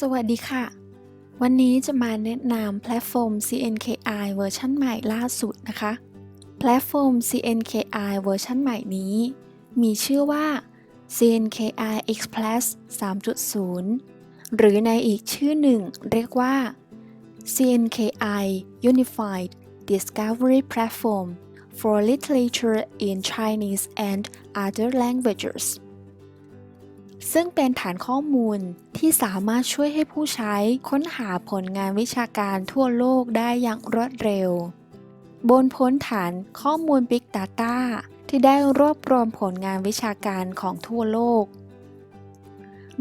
สวัสดีค่ะ วันนี้จะมาแนะนำแพลตฟอร์ม CNKI เวอร์ชันใหม่ล่าสุดนะคะ แพลตฟอร์ม CNKI เวอร์ชันใหม่นี้ มีชื่อว่า CNKI Express 3.0 หรือในอีกชื่อหนึ่งเรียกว่า CNKI Unified Discovery Platform for Literature in Chinese and Other Languages ซึ่งเป็นฐานข้อมูลที่สามารถช่วยให้ผู้ใช้ค้นหาผลงานวิชาการทั่วโลกได้อย่างรวดเร็ว บนพ้นฐานข้อมูล Big Data ที่ได้รวบรวมผลงานวิชาการของทั่วโลก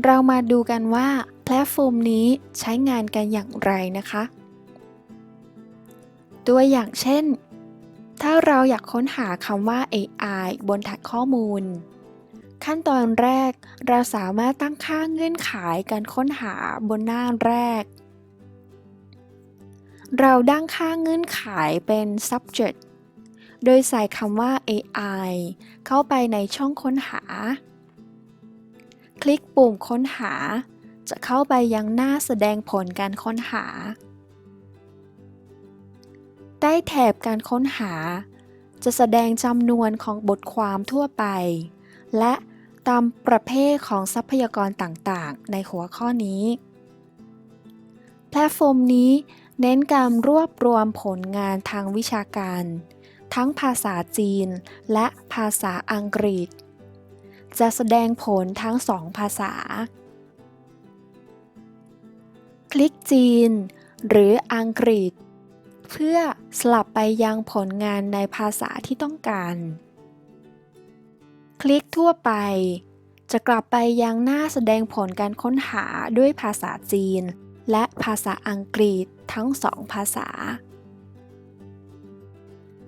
เรามาดูกันว่าแพลตฟอร์มนี้ใช้งานกันอย่างไรนะคะ ตัวอย่างเช่น ถ้าเราอยากค้นหาคำว่า AI บนฐานข้อมูล ขั้นตอนแรก เราสามารถตั้งค่าเงื่อนไขการค้นหาบนหน้าแรก เราตั้งค่าเงื่อนไขเป็น subject โดยใส่คำว่า AI เข้าไปในช่องค้นหา คลิกปุ่มค้นหา จะเข้าไปยังหน้าแสดงผลการค้นหา ใต้แถบการค้นหา จะแสดงจำนวนของบทความทั่วไป และ ตามประเภทของทรัพยากรต่างๆ ในหัวข้อนี้ แพลตฟอร์มนี้เน้นการรวบรวมผลงานทางวิชาการ ทั้งภาษาจีนและภาษาอังกฤษ จะแสดงผลทั้งสองภาษา คลิกจีน หรืออังกฤษ เพื่อสลับไปยังผลงานในภาษาที่ต้องการ คลิกทั่วไป จะกลับไปยังหน้าแสดงผลการค้นหาด้วยภาษาจีน และภาษาอังกฤษทั้งสองภาษา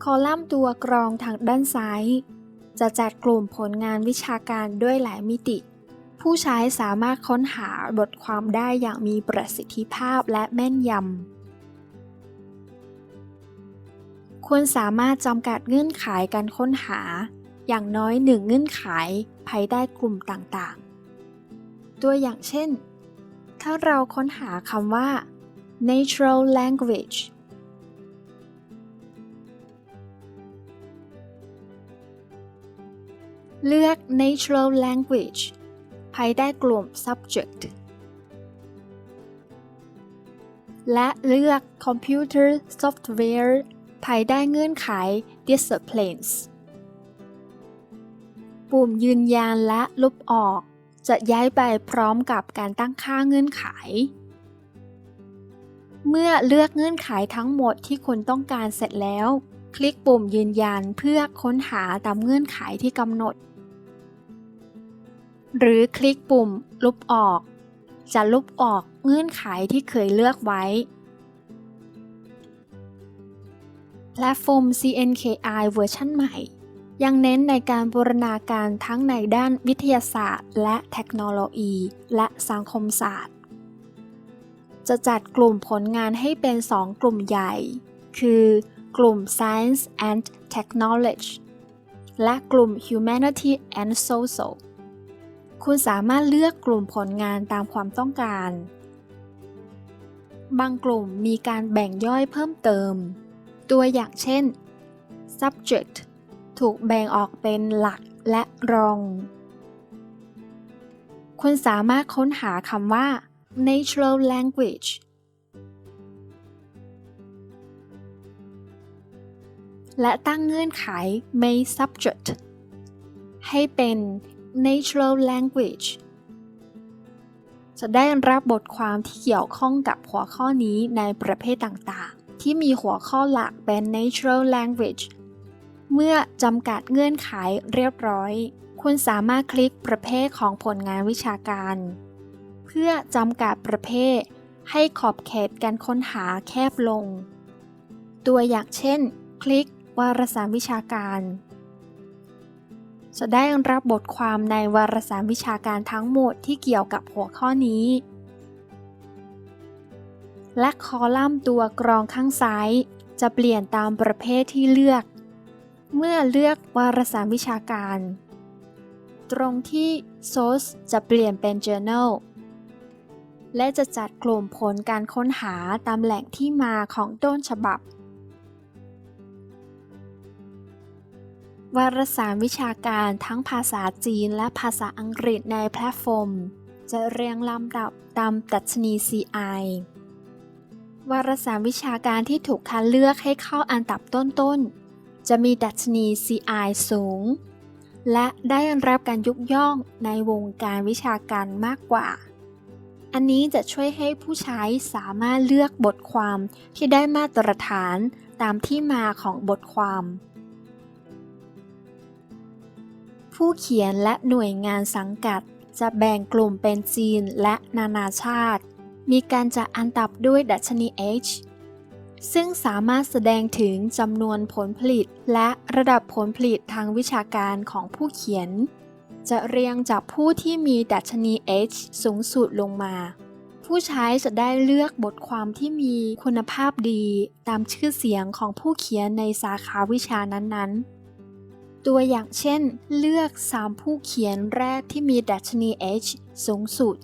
คอลัมน์ตัวกรองทางด้านซ้าย จะจัดกลุ่มผลงานวิชาการด้วยหลายมิติ ผู้ใช้สามารถค้นหาบทความได้อย่างมีประสิทธิภาพและแม่นยำคุณสามารถจำกัดเงื่อนไขการค้นหา อย่างน้อยหนึ่งเงื่อนไขภายใต้กลุ่มต่างๆ ตัวอย่างเช่น ถ้าเราค้นหาคำว่า natural language เลือก natural language ภายใต้กลุ่ม subject และเลือก computer software ภายใต้เงื่อนไข disciplines ปุ่มยืนยันและลบออก จะย้ายไปพร้อมกับการตั้งค่าเงื่อนไข เมื่อเลือกเงื่อนไขทั้งหมดที่คุณต้องการเสร็จแล้ว คลิกปุ่มยืนยันเพื่อค้นหาตามเงื่อนไขที่กำหนด หรือคลิกปุ่มลบออก จะลบออกเงื่อนไขที่เคยเลือกไว้แพลตฟอร์ม CNKI เวอร์ชันใหม่ ยังเน้นในการบูรณาการทั้งในด้านวิทยาศาสตร์ และเทคโนโลยี และสังคมศาสตร์ จะจัดกลุ่มผลงานให้เป็น 2 กลุ่มใหญ่ คือกลุ่ม Science and Technology และกลุ่ม Humanity and Social คุณสามารถเลือกกลุ่มผลงานตามความต้องการ บางกลุ่มมีการแบ่งย่อยเพิ่มเติม ตัวอย่างเช่น subject ถูกแบ่งออกเป็นหลักและรอง คุณสามารถค้นหาคำว่า natural language และตั้งเงื่อนไข main subject ให้เป็น natural language จะได้รับบทความที่เกี่ยวข้องกับหัวข้อนี้ในประเภทต่างๆ ที่มีหัวข้อหลักเป็น natural language เมื่อจำกัดเงื่อนไขเรียบร้อย คุณสามารถคลิกประเภทของผลงานวิชาการ เพื่อจำกัดประเภท ให้ขอบเขตการค้นหาแคบลง ตัวอย่างเช่น คลิกวารสารวิชาการ จะได้รับบทความในวารสารวิชาการทั้งหมดที่เกี่ยวกับหัวข้อนี้ และคอลัมน์ตัวกรองข้างซ้าย จะเปลี่ยนตามประเภทที่เลือก เมื่อเลือกวารสารวิชาการ ตรงที่ source จะเปลี่ยนเป็น journal และจะจัดกลุ่มผลการค้นหาตามแหล่งที่มาของต้นฉบับ วารสารวิชาการทั้งภาษาจีนและภาษาอังกฤษในแพลตฟอร์ม จะเรียงลำดับตามดัชนี CI วารสารวิชาการที่ถูกคัดเลือกให้เข้าอันดับต้นๆ จะมีดัชนี CI สูง และได้รับการยุกย่องในวงการวิชาการมากกว่า อันนี้จะช่วยให้ผู้ใช้สามารถเลือกบทความที่ได้มาตรฐานตามที่มาของบทความ ผู้เขียนและหน่วยงานสังกัดจะแบ่งกลุ่มเป็นจีนและนานาชาติ มีการจัดอันดับด้วยดัชนี H ซึ่งสามารถแสดงถึงจำนวนผลผลิต และระดับผลผลิตทางวิชาการของผู้เขียน จะเรียงจากผู้ที่มีดัชนี H สูงสุดลงมา ผู้ใช้จะได้เลือกบทความที่มีคุณภาพดีตามชื่อเสียงของผู้เขียนในสาขาวิชานั้นๆตัวอย่างเช่น เลือก 3 ผู้เขียนแรกที่มีดัชนี H สูงสุด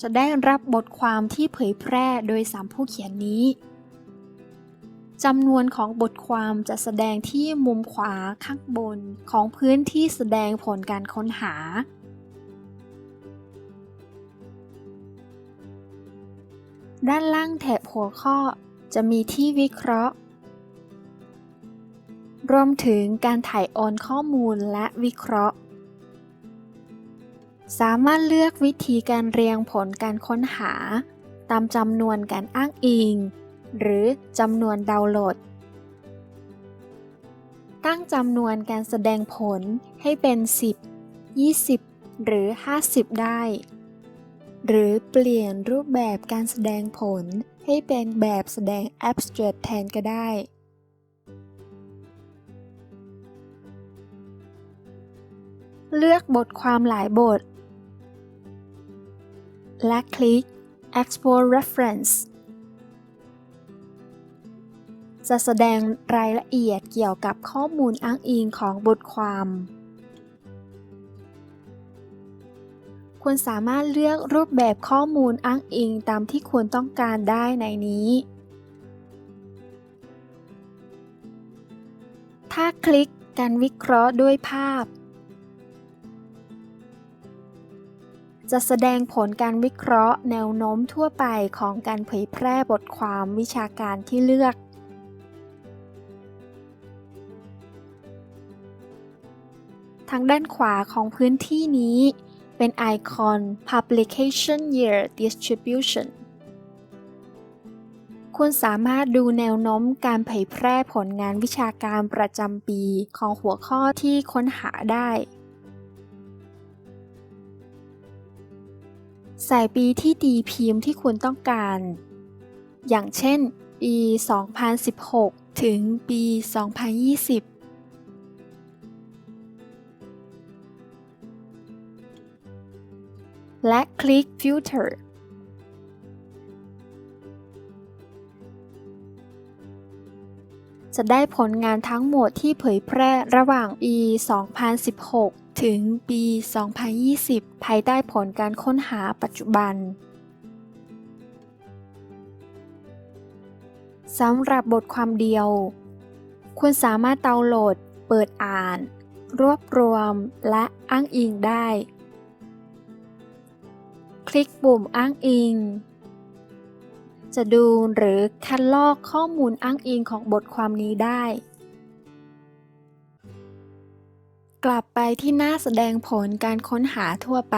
จะได้รับบทความที่เผยแพร่โดย 3 ผู้เขียนนี้จำนวนของบทความจะแสดงที่มุมขวาข้างบนของพื้นที่แสดงผลการค้นหา ด้านล่างแถบหัวข้อจะมีที่วิเคราะห์ รวมถึงการถ่ายโอนข้อมูลและวิเคราะห์ สามารถเลือกวิธีการเรียงผลการค้นหา ตามจำนวนการอ้างอิง หรือจำนวนดาวน์โหลด ตั้งจำนวนการแสดงผลให้เป็น 10 20 หรือ 50 ได้ หรือเปลี่ยนรูปแบบการแสดงผลให้เป็นแบบแสดง abstract แทนก็ได้เลือกบทความหลายบท และคลิก Export Reference จะแสดงรายละเอียดเกี่ยวกับข้อมูลอ้างอิงของบทความ คุณสามารถเลือกรูปแบบข้อมูลอ้างอิงตามที่คุณต้องการได้ในนี้ ถ้าคลิกการวิเคราะห์ด้วยภาพ จะแสดงผลการวิเคราะห์แนวโน้มทั่วไปของการเผยแพร่บทความวิชาการที่เลือก ทางด้านขวาของพื้นที่นี้เป็นไอคอน Publication Year Distribution คุณสามารถดูแนวโน้มการเผยแพร่ผลงานวิชาการประจำปีของหัวข้อที่ค้นหาได้ ใส่ปีที่ดีพิมพ์ที่คุณต้องการ อย่างเช่น ปี 2016 ถึงปี 2020และคลิก Filter จะได้ผลงานทั้งหมดที่เผยแพร่ระหว่างปี 2016 ถึงปี 2020 ภายใต้ผลการค้นหาปัจจุบันสำหรับบทความเดียว คุณสามารถดาวน์โหลด เปิดอ่าน รวบรวม และอ้างอิงได้ คลิกปุ่มอ้างอิง จะดูหรือคัดลอกข้อมูลอ้างอิงของบทความนี้ได้ กลับไปที่หน้าแสดงผลการค้นหาทั่วไป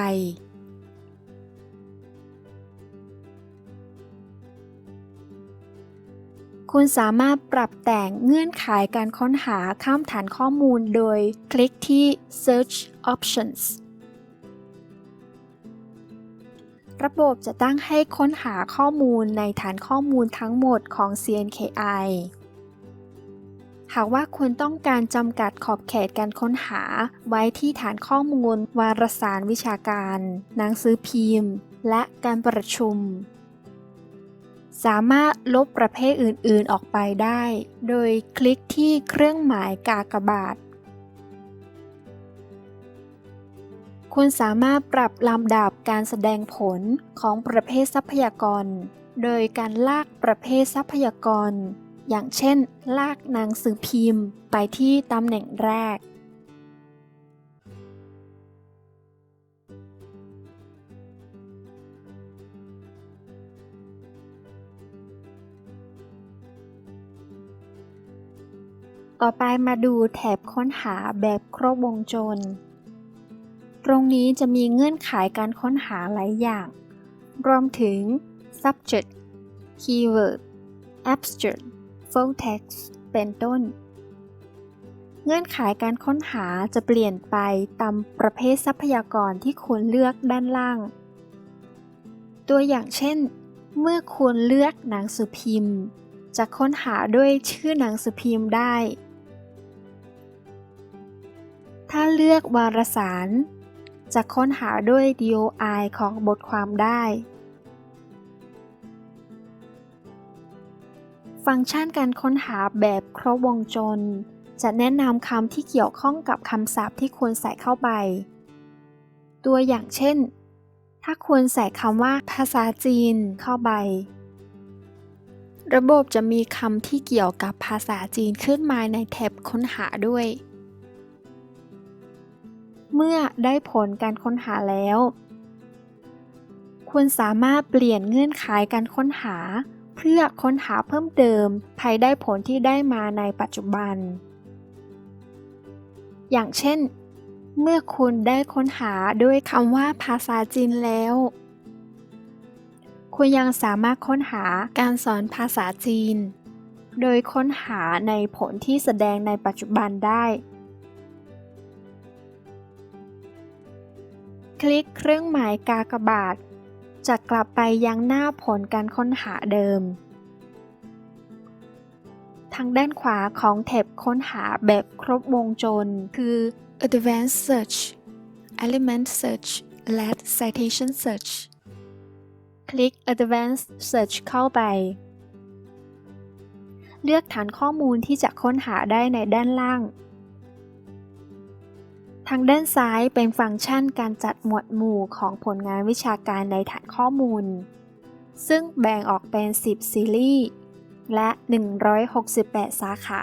คุณสามารถปรับแต่งเงื่อนไขการค้นหาข้ามฐานข้อมูลโดยคลิกที่ Search Options ระบบจะตั้งให้ค้นหาข้อมูลในฐานข้อมูลทั้งหมดของ CNKI หากว่าคุณต้องการจำกัดขอบเขตการค้นหา ไว้ที่ฐานข้อมูล วารสารวิชาการ หนังสือพิมพ์ และการประชุม สามารถลบประเภทอื่นๆออกไปได้ โดยคลิกที่เครื่องหมายกากบาท คุณสามารถปรับลำดับการแสดงผลของประเภททรัพยากร โดยการลากประเภททรัพยากร อย่างเช่น ลากหนังสือพิมพ์ ไปที่ตำแหน่งแรก ต่อไปมาดูแถบค้นหาแบบครบวงจร ตรงนี้จะมีเงื่อนไขการค้นหาหลายอย่าง รวมถึง subject keyword abstract full text เป็นต้น เงื่อนไขการค้นหาจะเปลี่ยนไปตามประเภททรัพยากรที่คุณเลือกด้านล่าง ตัวอย่างเช่น เมื่อคุณเลือกหนังสือพิมพ์ จะค้นหาด้วยชื่อหนังสือพิมพ์ได้ ถ้าเลือกวารสาร จะค้นหาด้วย DOI ของบทความได้ ฟังก์ชันการค้นหาแบบครบวงจร จะแนะนำคำที่เกี่ยวข้องกับคำศัพท์ที่ควรใส่เข้าไป ตัวอย่างเช่น ถ้าควรใส่คำว่าภาษาจีนเข้าไป ระบบจะมีคำที่เกี่ยวกับภาษาจีนขึ้นมาในแท็บค้นหาด้วย เมื่อได้ผลการค้นหาแล้ว คุณสามารถเปลี่ยนเงื่อนไขการค้นหา เพื่อค้นหาเพิ่มเติมภายได้ผลที่ได้มาในปัจจุบัน อย่างเช่น เมื่อคุณได้ค้นหาด้วยคำว่าภาษาจีนแล้ว คุณยังสามารถค้นหาการสอนภาษาจีน โดยค้นหาในผลที่แสดงในปัจจุบันได้ คลิกเครื่องหมายกากบาท จะกลับไปยังหน้าผลการค้นหาเดิม ทางด้านขวาของแท็บค้นหาแบบครบวงจรคือ Advanced Search Element Search และ Citation Search คลิก Advanced Search เข้าไป เลือกฐานข้อมูลที่จะค้นหาได้ในด้านล่าง ทางด้านซ้ายเป็นฟังก์ชันการจัดหมวดหมู่ของผลงานวิชาการในฐานข้อมูล ซึ่งแบ่งออกเป็น 10 ซีรีส์ และ 168 สาขา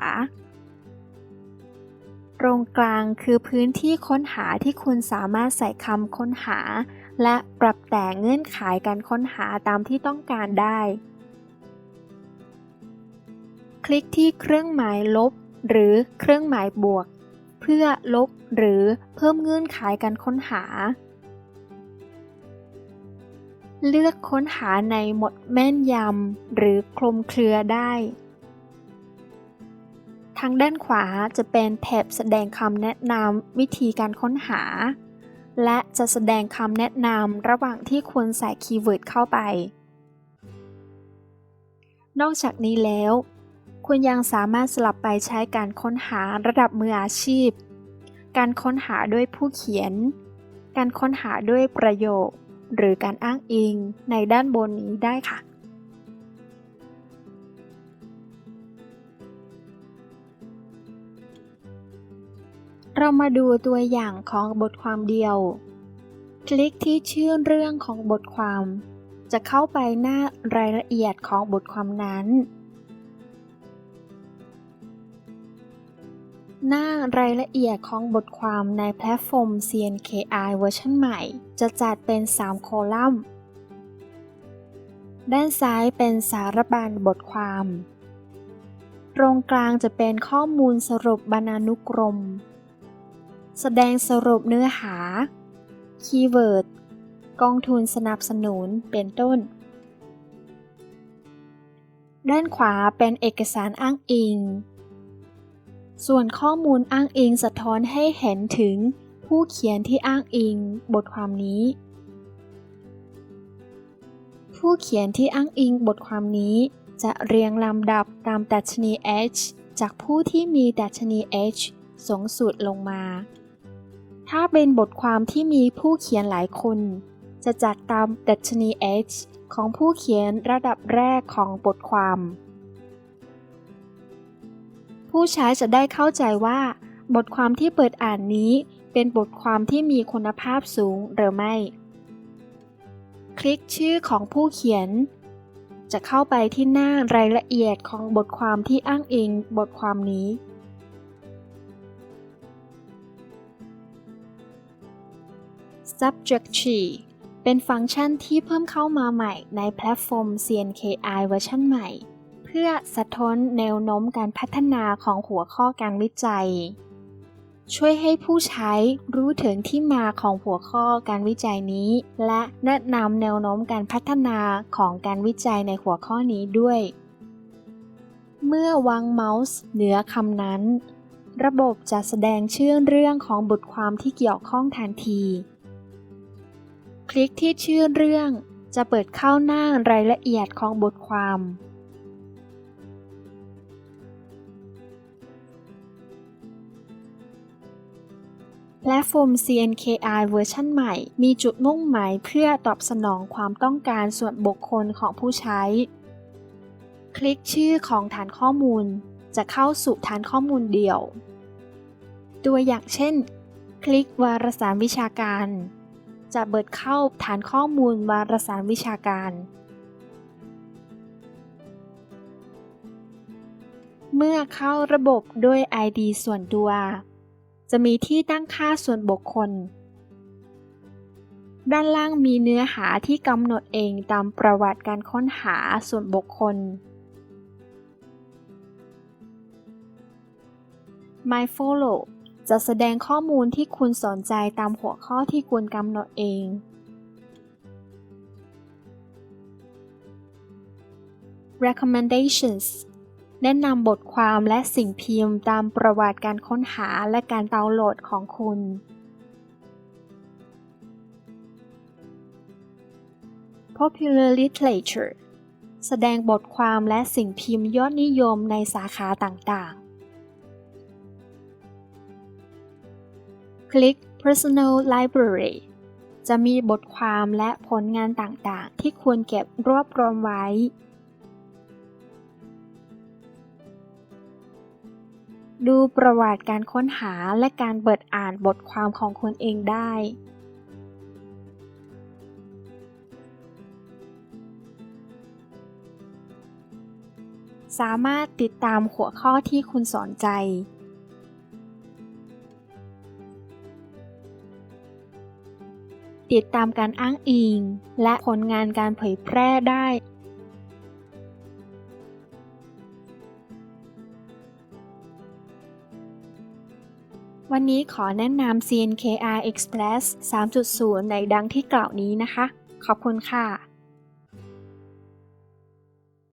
ตรงกลางคือพื้นที่ค้นหาที่คุณสามารถใส่คำค้นหา และปรับแต่งเงื่อนไขการค้นหาตามที่ต้องการได้ คลิกที่เครื่องหมายลบ หรือเครื่องหมายบวก พื่อลบหรือเพิ่มเงื่อนไขการค้นหา เลือกค้นหาในหมดแม่นยำหรือคลุมเครือได้ ทางด้านขวาจะเป็นแถบแสดงคำแนะนำวิธีการค้นหา และจะแสดงคำแนะนำระหว่างที่ควรใส่คีย์เวิร์ดเข้าไป นอกจากนี้แล้ว คุณยังสามารถสลับไปใช้การค้นหาระดับมืออาชีพ การค้นหาด้วยผู้เขียน การค้นหาด้วยประโยค หรือการอ้างอิงในด้านบนนี้ได้ค่ะ เรามาดูตัวอย่างของบทความเดียว คลิกที่ชื่อเรื่องของบทความ จะเข้าไปหน้ารายละเอียดของบทความนั้น หน้ารายละเอียดของบทความในแพลตฟอร์ม CNKI เวอร์ชันใหม่ จะจัดเป็น3คอลัมน์ ด้านซ้ายเป็นสารบัญบทความ ตรงกลางจะเป็นข้อมูลสรุปบรรณานุกรม แสดงสรุปเนื้อหา คีย์เวิร์ด กองทุนสนับสนุน เป็นต้น ด้านขวาเป็นเอกสารอ้างอิง ส่วนข้อมูลอ้างอิงสะท้อนให้เห็นถึงผู้เขียนที่อ้างอิงบทความนี้ ผู้เขียนที่อ้างอิงบทความนี้ จะเรียงลำดับตามดัชนี H จากผู้ที่มีดัชนี H สูงสุดลงมา ถ้าเป็นบทความที่มีผู้เขียนหลายคน จะจัดตามดัชนี H ของผู้เขียนระดับแรกของบทความ ผู้ใช้จะได้เข้าใจว่า บทความที่เปิดอ่านนี้ เป็นบทความที่มีคุณภาพสูงหรือไม่ คลิกชื่อของผู้เขียน จะเข้าไปที่หน้ารายละเอียดของบทความที่อ้างอิงบทความนี้ Subject Tree เป็นฟังก์ชันที่เพิ่มเข้ามาใหม่ในแพลตฟอร์ม CNKI เวอร์ชันใหม่ เพื่อสะท้อนแนวโน้มการพัฒนาของหัวข้อการวิจัย ช่วยให้ผู้ใช้รู้ถึงที่มาของหัวข้อการวิจัยนี้ และแนะนำแนวโน้มการพัฒนาของการวิจัยในหัวข้อนี้ด้วย เมื่อวางเมาส์เหนือคำนั้น ระบบจะแสดงชื่อเรื่องของบทความที่เกี่ยวข้องทันที คลิกที่ชื่อเรื่องจะเปิดเข้าหน้ารายละเอียดของบทความ แพลตฟม CNKI เวอร์ชันใหม่ มีจุดมุ่งหมายเพื่อตอบสนองความต้องการส่วนบุคคลของผู้ใช้ คลิกชื่อของฐานข้อมูล จะเข้าสู่ฐานข้อมูลเดี่ยว ตัวอย่างเช่น คลิกวารสารวิชาการ จะเบิดเข้าฐานข้อมูลวารสารวิชาการเมื่อเข้าระบบด้วย ID ส่วนตัว จะมีที่ตั้งค่าส่วนบุคคล ด้านล่างมีเนื้อหาที่กำหนดเองตามประวัติการค้นหาส่วนบุคคล My Follow จะแสดงข้อมูลที่คุณสนใจตามหัวข้อที่คุณกำหนดเอง Recommendations แนะนำบทความและสิ่งพิมพ์ตามประวัติการค้นหาและการดาวน์โหลดของคุณ Popular Literature แสดงบทความและสิ่งพิมพ์ยอดนิยมในสาขาต่างๆ คลิก Personal Library จะมีบทความและผลงานต่างๆ ที่ควรเก็บรวบรวมไว้ ดูประวัติการค้นหาและการเปิดอ่านบทความของคุณเองได้ สามารถติดตามหัวข้อที่คุณสนใจ ติดตามการอ้างอิง และผลงานการเผยแพร่ได้ วันนี้ขอแนะนำ CNKR Express 3.0 ในดังที่กล่าวนี้นะคะ ขอบคุณค่ะ